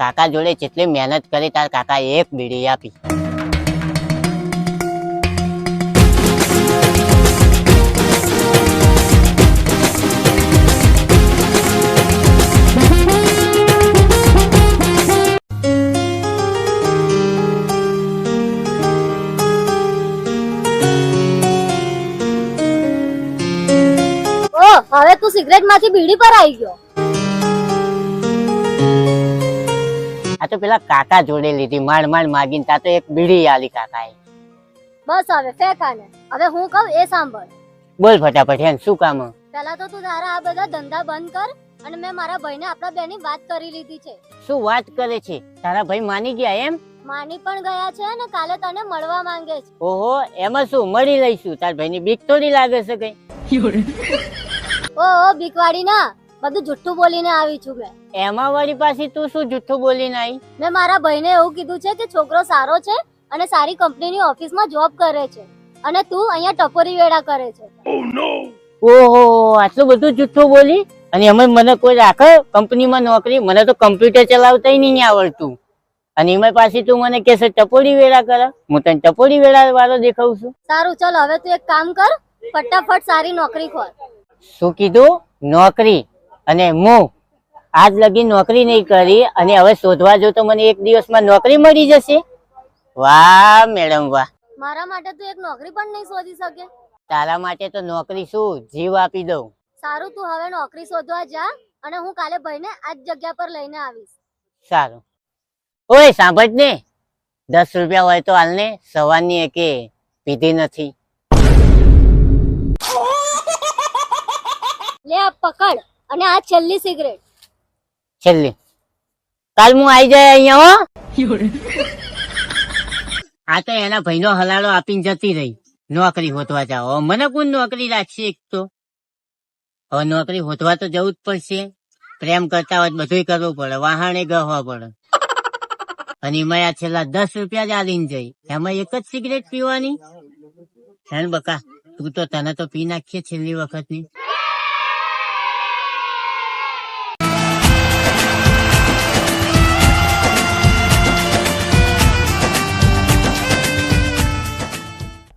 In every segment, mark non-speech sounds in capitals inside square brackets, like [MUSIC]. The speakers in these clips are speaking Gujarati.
કાકા જોડે જેટલી મહેનત કરી, તાર કાકા એક બીડી આપી. હવે તું સિગરેટમાંથી બીડી પર આવી ગયો. તો પેલા કાકા જોડે લીધી માંડ માંડ માગીને તા તો એક બીડી આલી કાકાએ. બસ હવે ફેંકાને હવે હું કહું એ સાંભળ. બોલ ફટાફટ હેન શું કામ? પેલા તો તું તારા આ બધા ધંધા બંધ કર અને મેં મારા ભાઈને આપણા બેની વાત કરી લીધી છે. શું વાત કરે છે? તારા ભાઈ માની ગયા એમ? માની પણ ગયા છે અને કાલે તને મળવા માંગે છે. ઓહો એમાં શું? મળી લઈશું. તાર ભાઈની બીક થોડી લાગે છે કઈ? ઓહો ઓ બીકવાડી ના બધું જુઠ્ઠું બોલીને આવી છું મેં એમાં વળી પાછી તું શું જુઠ્ઠું બોલીને આવી મેં મારા ભાઈને એવું કીધું છે કે છોકરો સારો છે અને સારી કંપનીની ઓફિસમાં જોબ કરે છે અને તું અહીંયા ટપોરી વેડા કરે છે. ઓહો આટલું બધું જુઠ્ઠું બોલી? અને એમાં મને કોઈ રાખે? કંપનીમાં નોકરી? મને તો કમ્પ્યુટર ચલાવતા નહીં આવડતું. અને એમાં પાછી તું મને કહેશે ટપોડી વેળા કરે. હું તને ટપોડી વેળા વાળો દેખાઉં છું. સારું ચલ હવે તું એક કામ કર. ફટાફટ સારી નોકરી ખોલ. શું કીધું? નોકરી? અને હું આજ લગી નોકરી નહીં કરી અને હવે શોધવા જો તો મને એક દિવસમાં નોકરી મળી જશે? વાહ મેડમ વાહ. મારા માટે તું એક નોકરી પણ નહીં શોધી શકે. તારા માટે તો નોકરી શું? જીવ આપી દઉં. સારું તું હવે નોકરી શોધવા જા અને હું કાલે ભાઈને આ જ જગ્યા પર લઈને આવીશ. સારું. ઓય સાંભળ ને. દસ રૂપિયા હોય તો હાલ ને સવારની એકે પીધી નથી. લે પકડ. અને આ છેલ્લી સિગરેટ. છેલ્લી. કાલ હું આવી જાય અહીંયા હો. આ તો એના ભાઈનો હલાલો આપીને જતી રહી. નોકરી હોતવા જાઓ મને કોણ નોકરી રાખશે એક તો? હવે નોકરી હોતવા તો જવું જ પડશે. પ્રેમ કરતા હોય તો બધું કરવું પડે. વાહણે ગહવા પડે. અને એમાં આ છેલ્લા દસ રૂપિયા જ આલીને જઈ. એમાં એક જ સિગરેટ પીવાની? હે બકા તું તો તને તો પી નાખીએ છેલ્લી વખતની.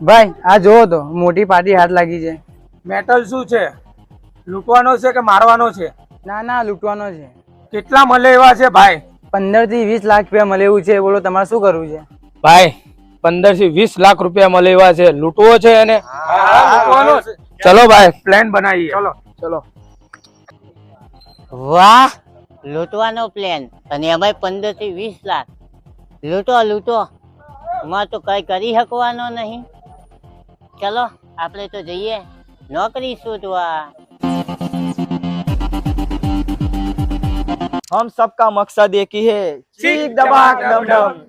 ભાઈ આ જોવો તો મોટી પાર્ટી હાથ લાગી છે. મેટલ શું છે? લૂંટવાનો છે કે મારવાનો છે? ના ના લૂંટવાનો છે. કેટલા મળે એવા છે ભાઈ? પંદરથી વીસ લાખ રૂપિયા મળે એવું છે બોલો તમારે શું કરવું છે? ભાઈ પંદરથી વીસ લાખ રૂપિયા મળે એવા છે. લૂંટવો છે અને ચલો ભાઈ. પ્લાન બનાવીએ. ચલો ચલો. વાહ લૂંટવાનો પ્લાન અને એમાંય પંદરથી વીસ લાખ. લૂંટો લૂંટો. માં તો કઈ કરી શકવાનો નહીં. ચલો આપણે તો જઈએ નોકરી શોધવા हम सबका मकसद एक ही है चीख दबाक डम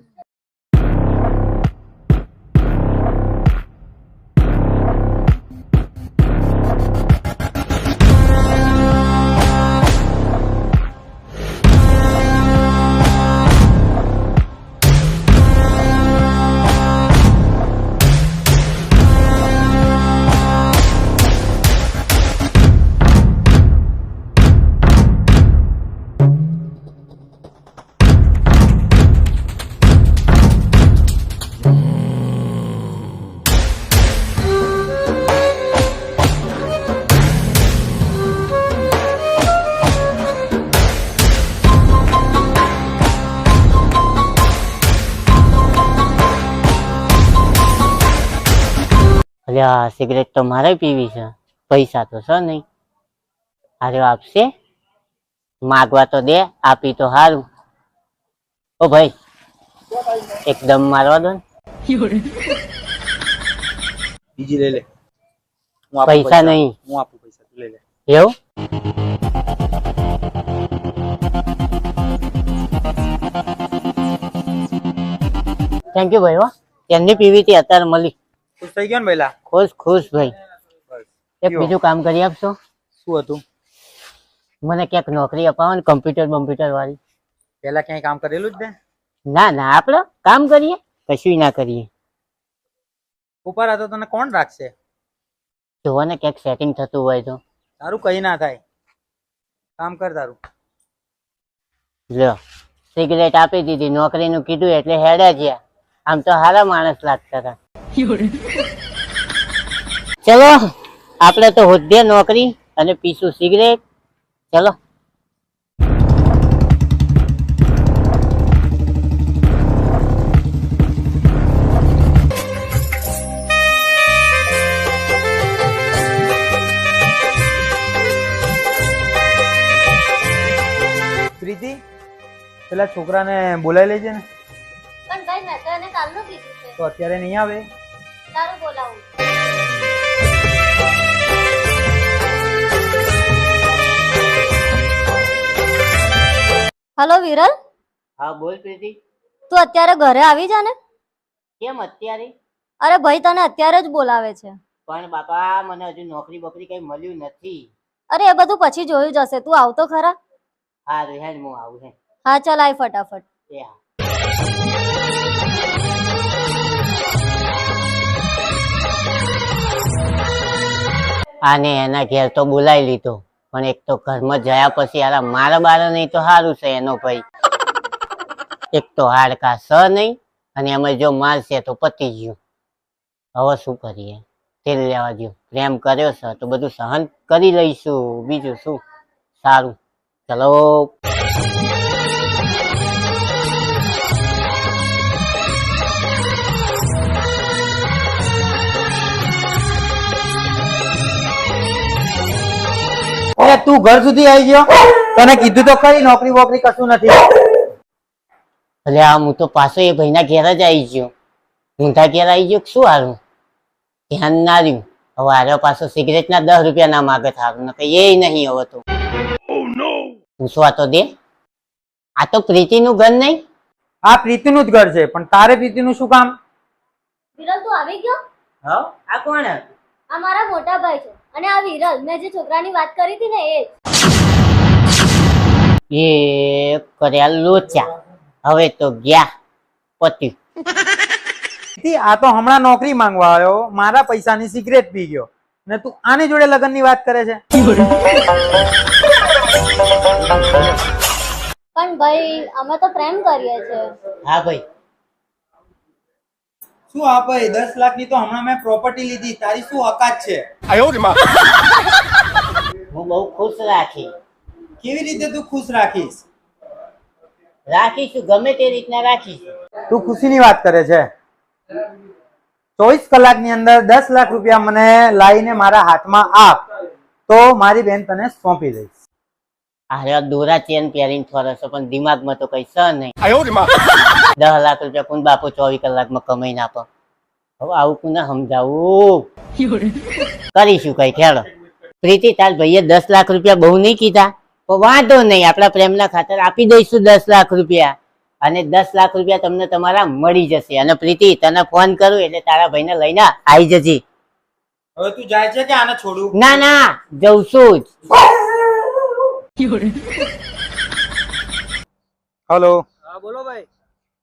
અલ્યા સિગરેટ તો મારે પીવી છે. પૈસા તો છે નહીં. અરે આપશે? માગવા તો દે આપી તો સારું ઓ ભાઈ એકદમ મારવા દો ને. બીજી લઈ લે. પૈસા નહીં. હું આપું પૈસા તું લઈ લે. એવું? થેન્ક યુ ભાઈ હો. એમની પીવી હતી અત્યારે મળી. ખુશ થઈ ગયો ને પહેલા ખુશ ખુશ ભાઈ. એક બીજું કામ કરી આપશો? શું હતું? મને ક્યાંક નોકરી અપાવો ને કમ્પ્યુટર બમ્પ્યુટર વાળી પેલા ક્યાંય કામ કરેલું જ ને? ના ના આપણે કામ કરીએ કશું ના કરીએ. ઉપર હતો તને કોણ રાખશે? જોવો ને ક્યાંક સેટિંગ થતું હોય તો. તારું કઈ ના થાય. કામ કર તારું. લ્યો સિગરેટ આપી દીધી નોકરીનું કીધું એટલે હેડા ગયા. આમ તો સારા માણસ લાગતા હતા. [LAUGHS] ચલો આપણે તો હોદ્દે નોકરી અને પીશું સિગરેટ. ચલો. પ્રીતિ પેલા છોકરાને બોલાવી લેજે ને. પણ ભાઈ મેં તો એને કાલનું કીધું છે. તો અત્યારે નહીં આવે? તારું બોલાવું હેલો વિરલ હા બોલ પ્રીતિ. તું અત્યારે ઘરે આવી જા ને? કેમ અત્યારે? અરે ભાઈ તને અત્યારે જ બોલાવે છે. પણ બાપા મને હજુ નોકરી બોકરી કઈ મળ્યું નથી. અરે એ બધું પછી જોયું જશે તું આવતો ખરા? હા હેડ હું આવું હે હા ચલ આય ફટાફટ. આને એના ઘેર તો બોલાવી લીધો. પણ એક તો ઘરમાં જયા પછી આરા મારા બારા નહીં તો સારું છે એનો ભાઈ. એક તો હાડકા સ નહીં, અને એમાં જો મારશે તો પતી ગયું. હવે શું કરીએ? તેલ લેવા દો પ્રેમ કર્યો છે, તો બધું સહન કરી લઈશું. બીજું શું? સારું. ચલો. એ તું ઘર સુધી આવી ગયો? તને કીધું તો ખરી નોકરી વોકરી કશું નથી. એટલે આ હું તો પાછો એ ભાઈના ઘેર જ આવી ગયો. ઊંધા ઘેર આવી ગયો શું હારું ધ્યાન ના રહ્યું. હવે આરો પાછો સિગરેટ ના દસ રૂપિયા ના માગે થારું ને એ નહીં હવે તો. પૂછવા તો દે? આ તો પ્રીતિનું ઘર નહીં? આ પ્રીતિનું જ ઘર છે પણ તારે પ્રીતિનું શું કામ? વિરલ તું આવી ગયો? હા? આ કોણ? આ મારા મોટા ભાઈ છે. અને આ વિરલ મેં જે છોકરાની વાત કરી હતી ને એ. એ કર્યા લોચા. હવે તો ગયા પતિ. આ તો હમણાં નોકરી માંગવા આવ્યો. મારા પૈસાની સિગરેટ પી ગયો. ને તું આની જોડે લગ્નની વાત કરે છે? પણ ભાઈ અમે તો પ્રેમ કરીએ છીએ. હા ભાઈ. શું ભાઈ દસ લાખની તો હમણાં મેં પ્રોપર્ટી લીધી તારી શું અકાત છે? હું બહુ ખુશ રાખી. કેવી રીતે તું ખુશ રાખીશ? રાખીશું ગમે તે રીતના રાખીશું. તું ખુશીની વાત કરે છે. ચોવીસ કલાકની અંદર દસ લાખ રૂપિયા મને લાવીને મારા હાથમાં આપ તો મારી બેન તને સોંપી દઈશ. અરે દોરા ચેન પહેરીને ફરે છે પણ દિમાગમાં તો કઈ છે નહીં. દસ લાખ રૂપિયા કોણ બાપુ ચોવીસ કલાકમાં કમાઈને આપો. હવે આવું કોને સમજાવું? કરીશું કઈ ખેડો. પ્રીતિ તાર ભાઈએ દસ લાખ રૂપિયા બહુ નહીં કીધા. તો વાંધો નહીં આપણા પ્રેમના ખાતર આપી દઈશું દસ લાખ રૂપિયા. અને દસ લાખ રૂપિયા તમને તમારા મળી જશે. અને પ્રીતિ તને ફોન કરું એટલે તારા ભાઈને લઈને આવી જજી. હવે તું જાય છે કે આને છોડું? ના ના જઉં છું જ. હલો。હા બોલો ભાઈ.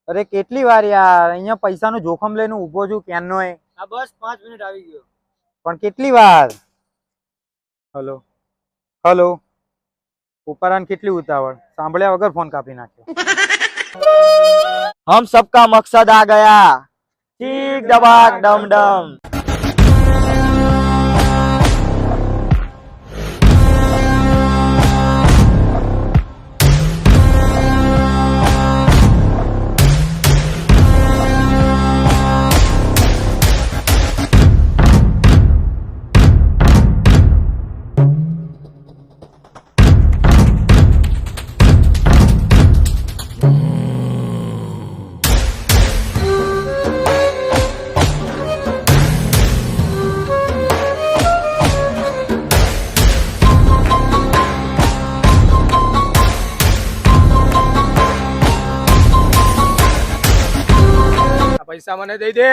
અરે કેટલી વાર યાર. અહીંયા પૈસા નું જોખમ લઈને ઊભો છું ક્યાંનો એ. પણ કેટલી વાર? હલો. હલો. ઉપરાન કેટલી ઉતાવળ? સાંભળ્યા વગર ફોન કાપી નાખ્યો. હમ સબકા મકસદ આ ગયા. ઠીક દબાક ડમ ડમ પૈસા મને દઈ દે.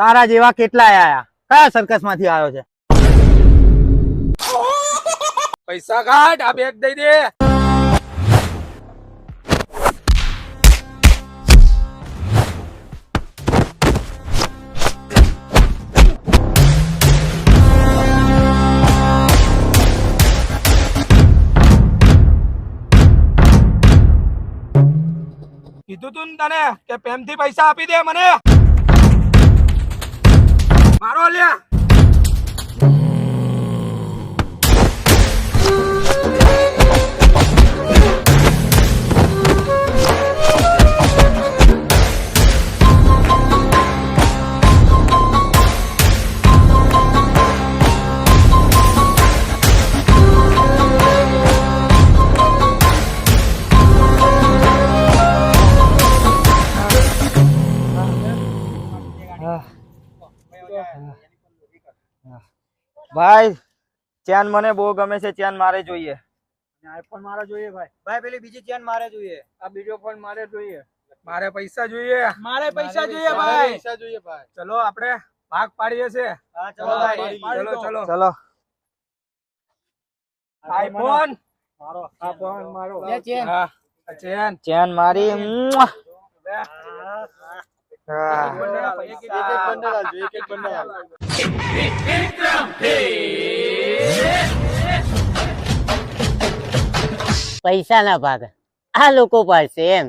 તારા જેવા કેટલા આયા? કયા સર્કસમાંથી આવ્યો છે? પૈસા કાઢ આ બેગ દઈ દે. કીધું તું તને કે પ્રેમથી પૈસા આપી દે મને. મારો લ્યા. ભાઈ ચેન મને બહુ ગમે છે ચેન મારે જોઈએ. આઈફોન મારે જોઈએ ભાઈ. ભાઈ પેલી બીજી ચેન મારે જોઈએ. આ બીજો ફોન મારે જોઈએ. મારે પૈસા જોઈએ. મારે પૈસા જોઈએ ભાઈ. પૈસા જોઈએ ભાઈ. ચલો આપણે ભાગ પાડીએ છે ચલો ભાઈ. ચલો ચલો. ચલો. આઈફોન આ ફોન મારો. હા ચેન. ચેન. મારી પૈસા ના ભાગ. આ લોકો પાસે એમ.